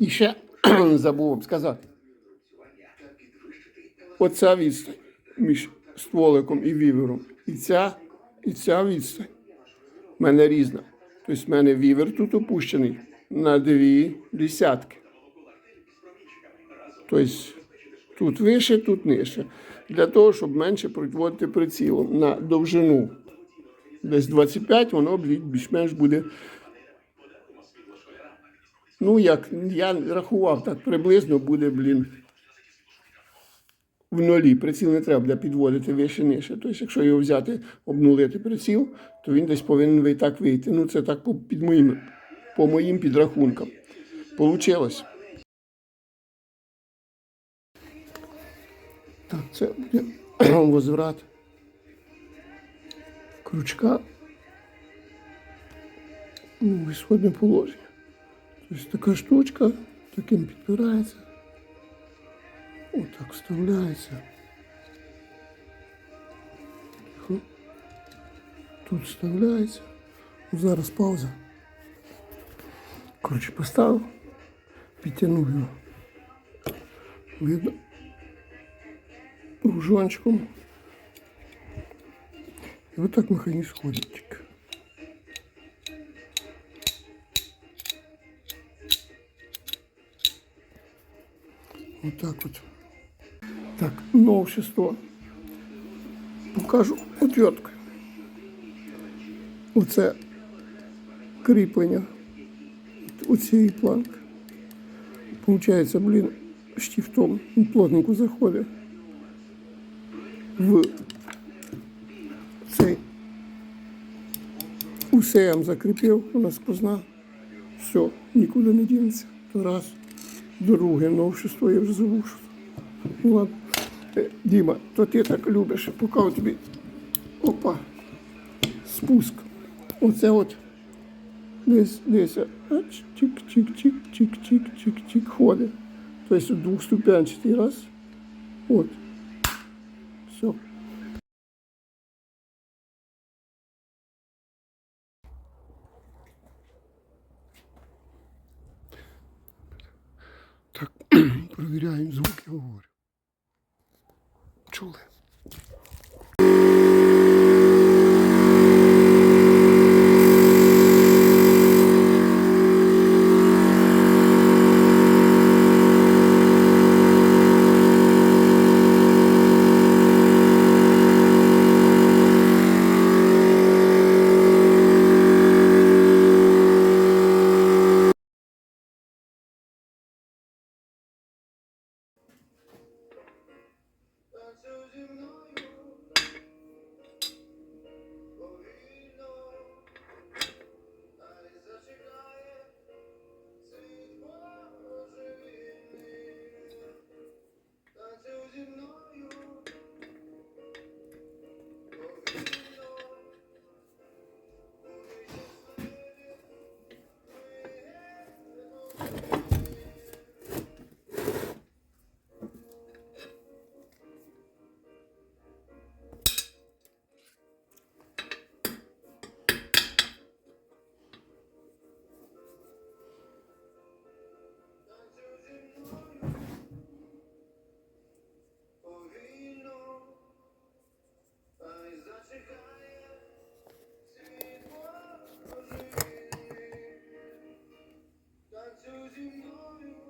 І ще забув сказати. Оця відстань між стволиком і вівером. І ця, і ця відстань в мене різна. Тобто в мене вівер тут опущений на дві десятки. Тобто тут вище, тут нижче. Для того, щоб менше проводити прицілом на довжину. Десь 25, воно більш-менш буде. Ну, як я рахував, так приблизно буде, блін, в нолі. Приціл не треба буде підводити вище нижче. Тобто, якщо його взяти, обнулити приціл, то він десь повинен ви- так вийти. Ну, це так під моїм, по моїм підрахункам. Получилось. Так, це буде возврат крючка ну, в ісходне положення. Тобто така штучка таким підпирається. Отак вставляється. Тихо. Тут вставляється. Зараз пауза. Коротше, поставив, підтягнув його. Видно. Ружончиком. І отак механізм ходить Тільки. Отак от. Так, новшество. Покажу отвертку. Оце кріплення оцієї планки. Получається, блін, штифтом плотненько заходить в цей вам закріпив, вона сквозна. Все, нікуди не дінеться. Раз. Друге новшество, я вже забув. Ну ладно. Е, Діма, то ти так любиш, поки тобі. Опа. Спуск. Оце от. Десь, десь. ач, Чик-чик-чик-чик-чик-чик-чик ходить. Тобто двохступенчатий раз. От. Все. Так, перевіряємо звук, і говорю. you know